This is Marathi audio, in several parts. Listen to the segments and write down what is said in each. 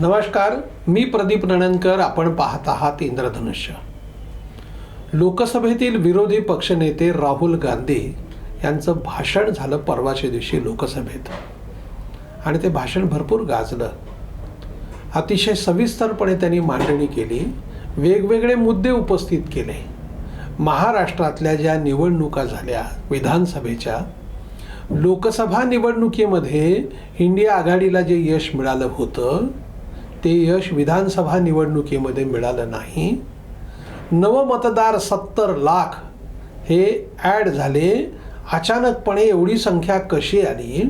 नमस्कार मी प्रदीप नणनकर आपण पाहत आहात इंद्रधनुष्य. लोकसभेतील विरोधी पक्षनेते राहुल गांधी यांचं भाषण झालं परवाच्या दिवशी लोकसभेत. आणि ते भाषण भरपूर गाजलं. अतिशय सविस्तरपणे त्यांनी मांडणी केली वेगवेगळे मुद्दे उपस्थित केले. महाराष्ट्रातल्या ज्या निवडणुका झाल्या विधानसभेच्या लोकसभा निवडणुकीमध्ये इंडिया आघाडीला जे यश मिळालं होतं ते यश विधानसभा निवडणुकीमध्ये मिळालं नाही. नवमतदार सत्तर लाख हे ॲड झाले. अचानकपणे एवढी संख्या कशी आली?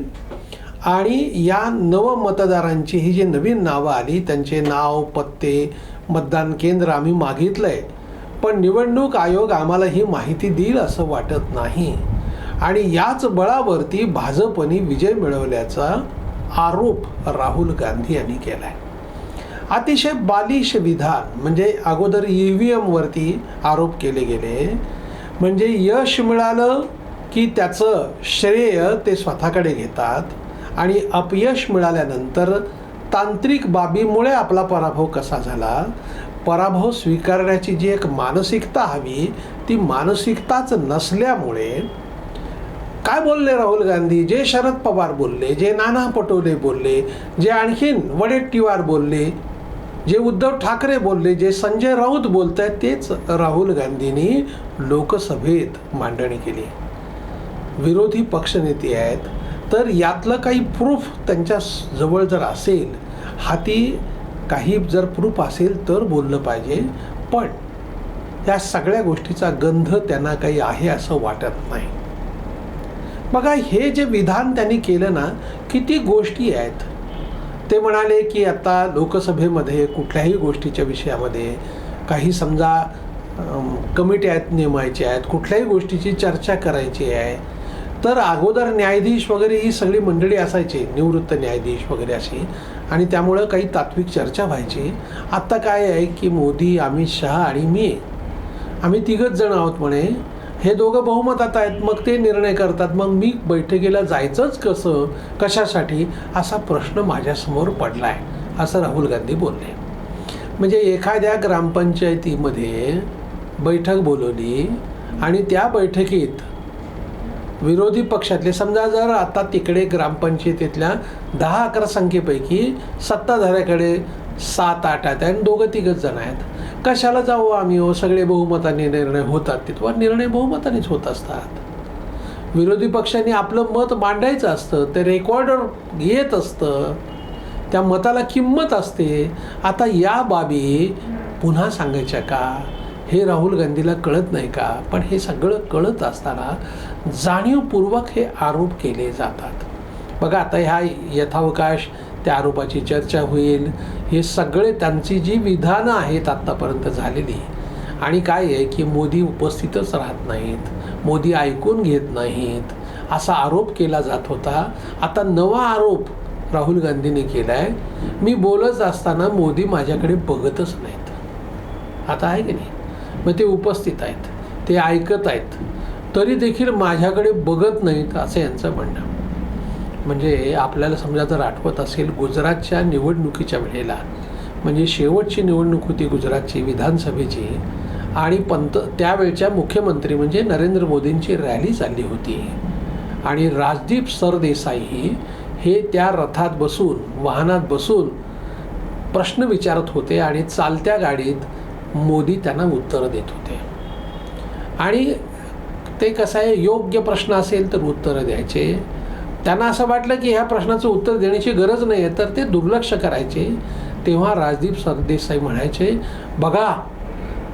आणि या नवमतदारांची ही जी नवीन नावं आली त्यांचे नाव पत्ते मतदान केंद्र आम्ही मागितलं आहे पण निवडणूक आयोग आम्हाला ही माहिती देईल असं वाटत नाही. आणि याच बळावरती भाजपने विजय मिळवल्याचा आरोप राहुल गांधी यांनी केला आहे अतिशय बालिश विधान म्हणजे अगोदर ई व्ही एमवरती आरोप केले गेले. म्हणजे यश मिळालं की त्याचं श्रेय ते स्वतःकडे घेतात आणि अपयश मिळाल्यानंतर तांत्रिक बाबीमुळे आपला पराभव कसा झाला? पराभव स्वीकारण्याची जी एक मानसिकता हवी ती मानसिकताच नसल्यामुळे. काय बोलले राहुल गांधी? जे शरद पवार बोलले जे नाना पटोले बोलले जे आणखीन वडेट्टीवार बोलले जे उद्धव ठाकरे बोलले जे संजय राऊत बोलत आहेत तेच राहुल गांधींनी लोकसभेत मांडणी केली. विरोधी पक्षनेते आहेत तर यातलं काही प्रूफ त्यांच्या जवळ जर असेल हाती काही जर प्रूफ असेल तर बोललं पाहिजे. पण या सगळ्या गोष्टीचा गंध त्यांना काही आहे असं वाटत नाही. बघा हे जे विधान त्यांनी केलं ना किती गोष्टी आहेत. ते म्हणाले की आता लोकसभेमध्ये कुठल्याही गोष्टीच्या विषयामध्ये काही समजा कमिट्या आहेत नेमायच्या आहेत कुठल्याही गोष्टीची चर्चा करायची आहे तर अगोदर न्यायाधीश वगैरे ही सगळी मंडळी असायची निवृत्त न्यायाधीश वगैरे अशी आणि त्यामुळं काही तात्विक चर्चा व्हायची. आत्ता काय आहे की मोदी अमित शहा आणि मी आम्ही तिघच जण आहोत म्हणे. हे दोघं बहुमतात आहेत. मग ते निर्णय करतात. मग मी बैठकीला जायचंच कसं? कशासाठी? असा प्रश्न माझ्यासमोर पडला आहे असं राहुल गांधी बोलले. म्हणजे एखाद्या ग्रामपंचायतीमध्ये बैठक बोलवली आणि त्या बैठकीत विरोधी पक्षातले समजा जर आता तिकडे ग्रामपंचायतीतल्या दहा अकरा संख्येपैकी सत्ताधाऱ्याकडे सात आठ आहेत आणि दोघं तिघच जण आहेत कशाला जाऊ आम्ही हो? सगळे बहुमताने निर्णय होतात तिथवर निर्णय बहुमतानेच होत असतात. विरोधी पक्षांनी आपलं मत मांडायचं असतं ते रेकॉर्डर येत असतं. त्या मताला किंमत असते. आता या बाबी पुन्हा सांगायच्या का? हे राहुल गांधीला कळत नाही का? पण हे सगळं कळत असताना जाणीवपूर्वक हे आरोप केले जातात. बघा आता ह्या यथावकाश त्या आरोपाची चर्चा होईल. हे सगळे त्यांची जी विधानं आहेत आत्तापर्यंत झालेली आणि काय आहे की मोदी उपस्थितच राहत नाहीत मोदी ऐकून घेत नाहीत असा आरोप केला जात होता. आता नवा आरोप राहुल गांधीने केला आहे मी बोलत असताना मोदी माझ्याकडे बघतच नाहीत. आता आहे की नाही? मग ते उपस्थित आहेत ते ऐकत आहेत. तरी देखील माझ्याकडे बघत नाहीत असं यांचं म्हणणं. म्हणजे आपल्याला समजा जर आठवत असेल गुजरातच्या निवडणुकीच्या वेळेला म्हणजे शेवटची निवडणूक होती गुजरातची विधानसभेची आणि पंत त्यावेळच्या मुख्यमंत्री म्हणजे नरेंद्र मोदींची रॅली चालली होती. आणि राजदीप सरदेसाई हे त्या रथात बसून वाहनात बसून प्रश्न विचारत होते आणि चालत्या गाडीत मोदी त्यांना उत्तरं देत होते. आणि ते कसं आहे योग्य प्रश्न असेल तर उत्तरं द्यायचे. त्यांना असं वाटलं की ह्या प्रश्नाचं उत्तर देण्याची गरज नाही आहे तर ते दुर्लक्ष करायचे. तेव्हा राजदीप सरदेसाई म्हणायचे बघा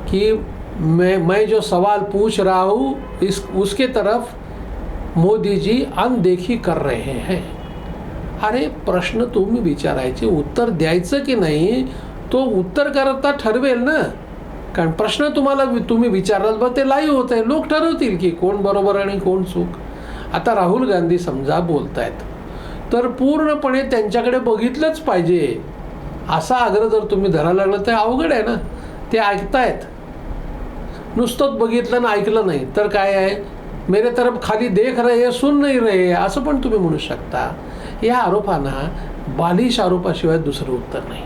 की मैं मैं जो सवाल पूछ रहा हूँ इस उसके तरफ मोदी जी अनदेखी कर रहे हैं. अरे प्रश्न तुम्ही विचारायचे. उत्तर द्यायचं की नाही तो उत्तर करता ठरवेल ना. कारण प्रश्न तुम्हाला तुम्ही विचाराल बघ ते लाईव्ह होत आहे लोक ठरवतील की कोण बरोबर आणि कोण चूक. आता राहुल गांधी समजा बोलत आहेत तर पूर्णपणे त्यांच्याकडे बघितलंच पाहिजे. असा आग्रह जर तुम्ही धरायला लागला तर अवघड आहे ना. ते ऐकतायत. नुसतंच बघितलं ना ऐकलं नाही. तर काय आहे? मेरे तरफ खाली देख रहे सुन नाही रहे. असं पण तुम्ही म्हणू शकता. या आरोपांना बालिश आरोपाशिवाय दुसरं उत्तर नाही.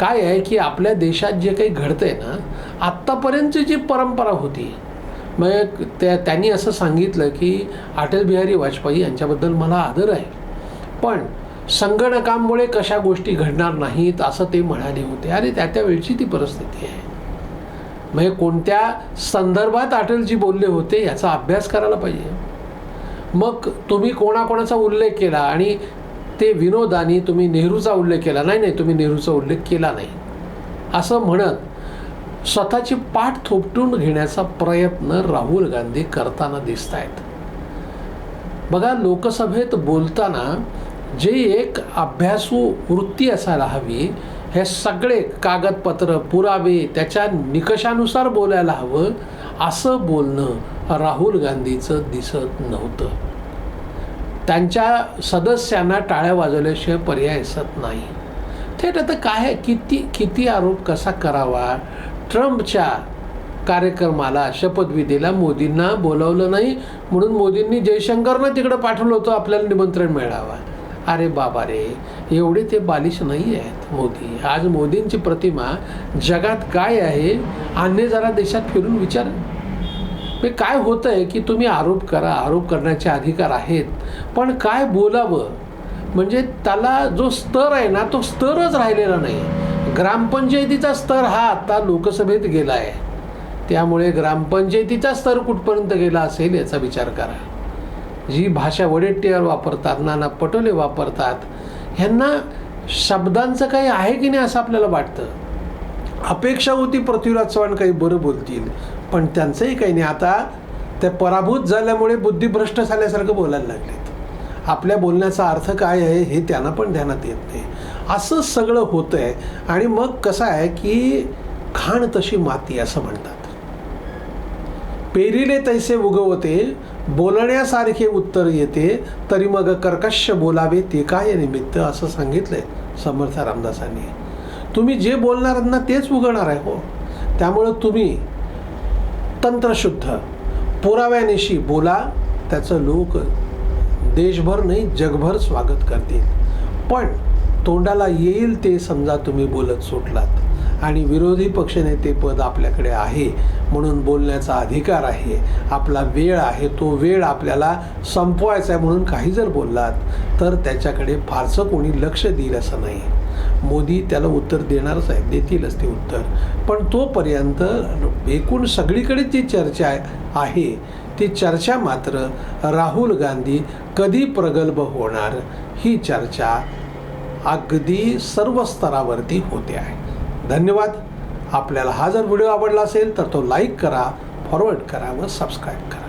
काय आहे की आपल्या देशात जे काही घडतंय ना आत्तापर्यंतची जी परंपरा होती मग त्या त्यांनी असं सांगितलं की अटल बिहारी वाजपेयी यांच्याबद्दल मला आदर आहे. पण संगणकामुळे कशा गोष्टी घडणार नाहीत असं ते म्हणाले होते. अरे त्या त्या वेळची ती परिस्थिती आहे. म्हणजे कोणत्या संदर्भात अटलजी बोलले होते याचा अभ्यास करायला पाहिजे. मग तुम्ही कोणाकोणाचा उल्लेख केला आणि ते विनोदानी तुम्ही नेहरूचा उल्लेख केला. नाही नाही तुम्ही नेहरूचा उल्लेख केला नाही. असं म्हणत स्वतःची पाठ थोपटून घेण्याचा प्रयत्न राहुल गांधी करताना दिसत आहेत बघा लोकसभेत बोलताना जे एक अभ्यासू वृत्ती असायला हवी हे सगळे कागदपत्र पुरावे त्याच्या निकषानुसार बोलायला हवं असं बोलणं राहुल गांधीचं दिसत नव्हतं. त्यांच्या सदस्यांना टाळ्या वाजवल्याशिवाय पर्याय असत नाही. थेट आता काय किती किती आरोप कसा करावा? ट्रम्पच्या कार्यक्रमाला शपथविधीला मोदींना बोलावलं नाही. म्हणून मोदींनी जयशंकरनं तिकडं पाठवलं होतं. आपल्याला निमंत्रण मिळावा. अरे बाबा रे एवढे ते बालिश नाही आहेत मोदी आज मोदींची प्रतिमा जगात काय आहे अन्य जरा देशात फिरून विचार. ते काय होतं आहे की तुम्ही आरोप करा आरोप करण्याचे अधिकार आहेत. पण काय बोलावं? म्हणजे त्याला जो स्तर आहे ना तो स्तरच राहिलेला नाही. ग्रामपंचायतीचा स्तर हा आता लोकसभेत गेला आहे. त्यामुळे ग्रामपंचायतीचा स्तर कुठपर्यंत गेला असेल याचा विचार करा. जी भाषा वडेट्टीवर वापरतात नाना पटोले वापरतात ह्यांना शब्दांचं काही आहे की नाही असं आपल्याला वाटतं? अपेक्षा होती पृथ्वीराज चव्हाण काही बरं बोलतील पण त्यांचंही काही नाही. आता ते पराभूत झाल्यामुळे बुद्धिभ्रष्ट झाल्यासारखं बोलायला लागलेत. आपल्या बोलण्याचा अर्थ काय आहे हे त्यांना पण ध्यानात येत नाही. असं सगळं होतं आहे आणि मग कसं आहे की खाण तशी माती असं म्हणतात. पेरिले तैसे उगवते बोलण्यासारखे उत्तर येते तरी मग कर्कश बोलावे ते काय निमित्त असं सांगितलंय समर्थ रामदासांनी. तुम्ही जे बोलणार ना तेच उगवणार आहे हो. त्यामुळं तुम्ही तंत्रशुद्ध पुराव्यानिशी बोला त्याचं लोक देशभर नाही जगभर स्वागत करतील. पण तोंडाला येईल ते समजा तुम्ही बोलत सुटलात. आणि विरोधी पक्षनेते पद आपल्याकडे आहे म्हणून बोलण्याचा अधिकार आहे. आपला वेळ आहे तो वेळ आपल्याला संपवायचा आहे म्हणून काही जर बोललात तर त्याच्याकडे फारसं कोणी लक्ष देईल असं नाही. मोदी त्याला उत्तर देणारच आहे देतीलच ते उत्तर. पण तोपर्यंत एकूण सगळीकडे जी चर्चा आहे ती चर्चा मात्र राहुल गांधी कधी प्रगल्भ होणार ही चर्चा अगदी सर्व स्तरावरती होते आहे. धन्यवाद. आपल्याला हा जर व्हिडिओ आवडला असेल तर तो लाईक करा फॉरवर्ड करा व सबस्क्राईब करा.